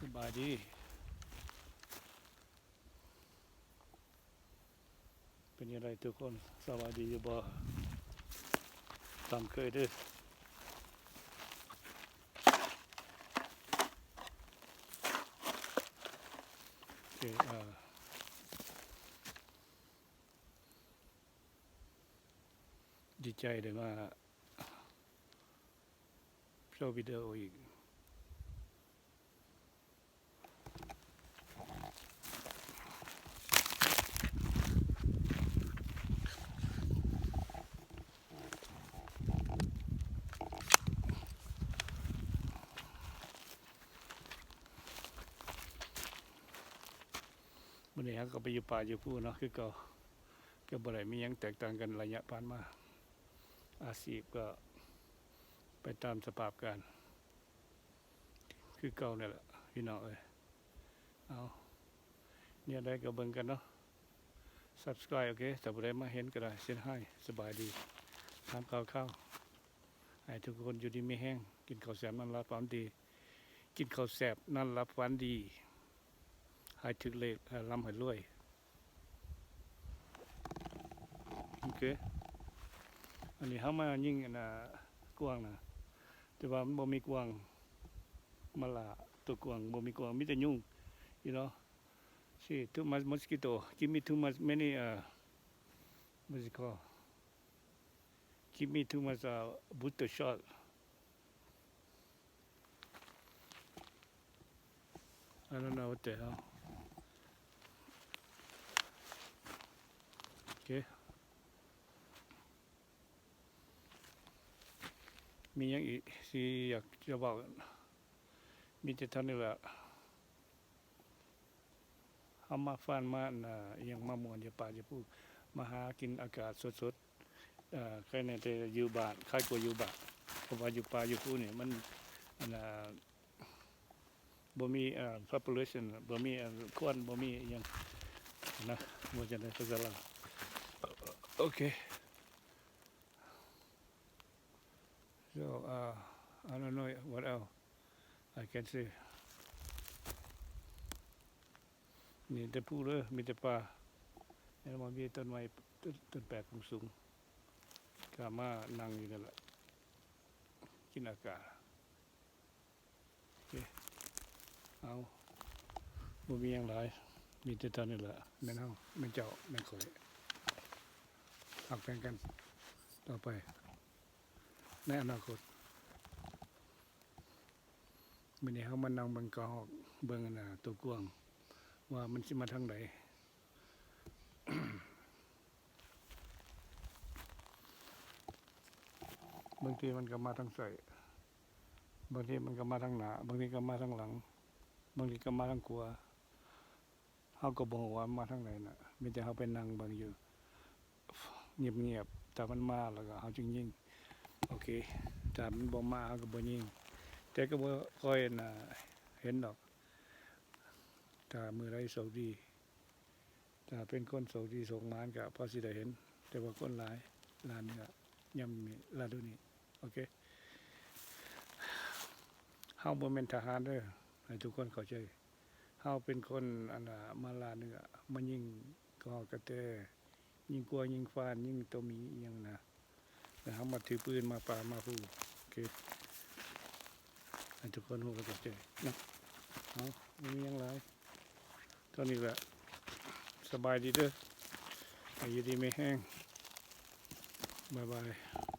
สบายดีเป็นยังไงทุกคนสบายดีอยู่บ่ตามเคยด้อโอเคอ่อ ดีใจได้มาโชว์วิดีโออีก วันนี้ฮะก็ไปอยู่ป่าอยู่ผู้เนาะคือเก็ก็บ่ได้มียังแตกต่างกันระยะผ่านมา อาชีพก็ไปตามสภาพการ คือเก่านี่ยแหละพี่น้องเอ้ยเอาเนี่ยได้ก็เบิ่งกันเนาะ subscribe โอเคแต่บ่ได้มาเห็นก็ได้เส้นให้สบายดีทำข้าวข้าวให้ทุกคนอยู่ดีไม่แห้ง กินข้าวแซ่บนั่นรับความดี กินข้าวแซ่บนั่นรับฝันดีให้ถึกเลขให้ร่ำให้รวย โอเค อันนี้เขามายิ่งอันน่ะกวางนะแต่ว่ามันบ่มีกวางมาละตัวกวางบ่มีกวางมีแต่ยุง you know see too much mosquito give me too much many uh what's it called give me too much uh booster shot I don't know what the hell okay มีอย่างอีกที่อยากจะบอก มีแต่เท่านี้แหละเอามาฟันมาอ่าอหยังมามวนอย่าป่าอย่าพูดมาหากินอากาศสดๆอ่อใครในแต่อยู่บานใครกว่าอยู่บานเพราะว่าอยู่ป่าอยู่พูเนี่ยมันอันน่ะบ่มีเอ่อ population บ่มีอ่อคนบ่มีอหยังนะบ่จะได้ภาษาลาวโอเค So uh, I don't know what else I can say. นี่แต่พูเลยมีแต่ป่าแล้วมันมีต้นไม้ต้นแปลกสูงๆก็มานั่งอยู่นั่นแหละกินอากาศเคเอาบ่มีอย่างไรมีแต่ตอนนี้แหละแม่นเฮาแม่นเจ้าแม่นข่อยหักแพงกันต่อไป ในอนาคตมันนี้เขามานั่งเบิ่งกอกเบิ่งอันะตัวกวง ว่ามันสิมาทางไหนบางทีมันก็มาทางใส่บางทีมันก็มาทางหนาบางทีก็มาทางหลัง บางทีก็มาทางขวเขาก็บอกว่ามาทางไหนน่ะมีแต่เขาไปนั่งเบิ่งอยู่ เงียบๆแต่มันมาแล้วก็เขาจึงยิง อเคถ้ามันบ่มาเขาก็บ่ยิงแต่ก็บ่ค่อยน่ะเห็นดอกถ้ามือไรโชคดีถ้าเป็นคนโชคดีโชคมานก็พอสิได้เห็น แต่ว่าคนหลายร้านนี้ก็ยังมีลาดูนี้โอเคเฮาบ่แม่นทหารเด้อให้ทุกคนเข้าใจเฮาเป็นคนอันน่ะมาลาเนื้อมายิงกอกระแตยิงกลัวยิงฟานยิงตัวมีอิหยังนะ นะครับมาถือปืนมาป่ามาพูโอเคให้ทุกคนหูกันใจนะเอาไม่มีอยังไรตอนนี้แหละสบายดีเด้ออายุดีไม่แห้งบายบาย